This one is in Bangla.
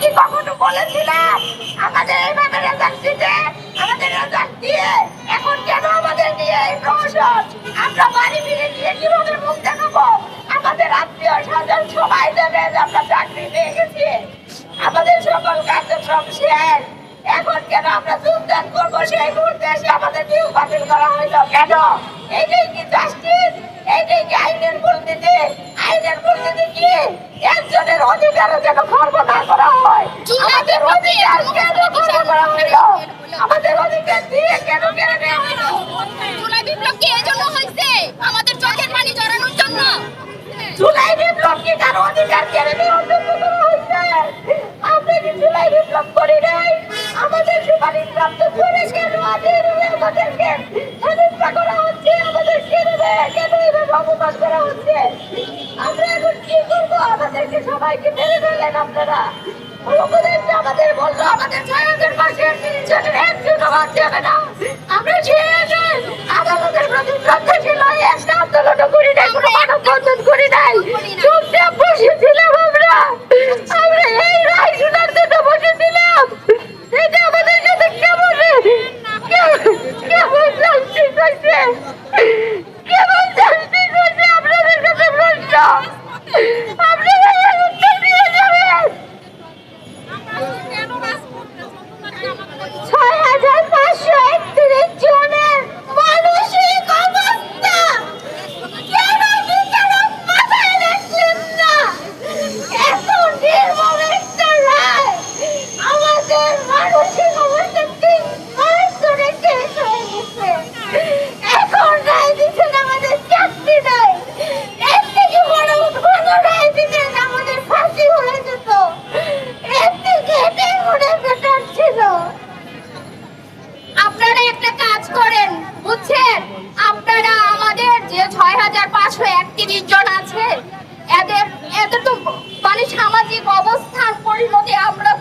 কি কখনো বলেছিলাম আমাদের এইভাবে রেজাল্ট দিতে আমাদের রেজাল্ট দিয়ে এখন কেন আমাদের নিয়ে এই প্রহসন? আমরা বাড়ি ফিরে গিয়ে কীভাবে মুখ দেখাবো? আমাদের আত্মীয় স্বজন সবাই দেবে আমরা চাকরি পেয়ে গেছি। আমাদের সকল কার্যক্রম শেষ। এখন কেন আমরা যোগদান করব? সেই মুহূর্তে এসে আমাদের ডিউ বাতিল করা হইল কেন? এইটাই কি জাস্টিস? এইটাই কি আইনের পরিণতি আইনের পরিস্থিতি কি একজনের অধিকারও যেন খর্ব না করা হয়। আমাদের অধিকার কেন খর্ব করা হইল আমাদের অধিকার দিয়ে কেন কেন জুলাই বিপ্লব কি এজন্য হয়েছে? আমাদের চোখের পানি জড়ানোর জন্য। জুলাই বিপ্লব কি কারও অধিকার কেড়ে নেওয়ার অপমান করা হচ্ছে? আমরা এখন কি করব? আমাদেরকে সবাইকে মেরে ফেললেন আপনারা। আমাদের বলল, আমাদের জনের একজনও বাদ যাবে না। আমরা আদালতের প্রতি আছে। এদের এদের তো মানে সামাজিক পরিণতি আমরা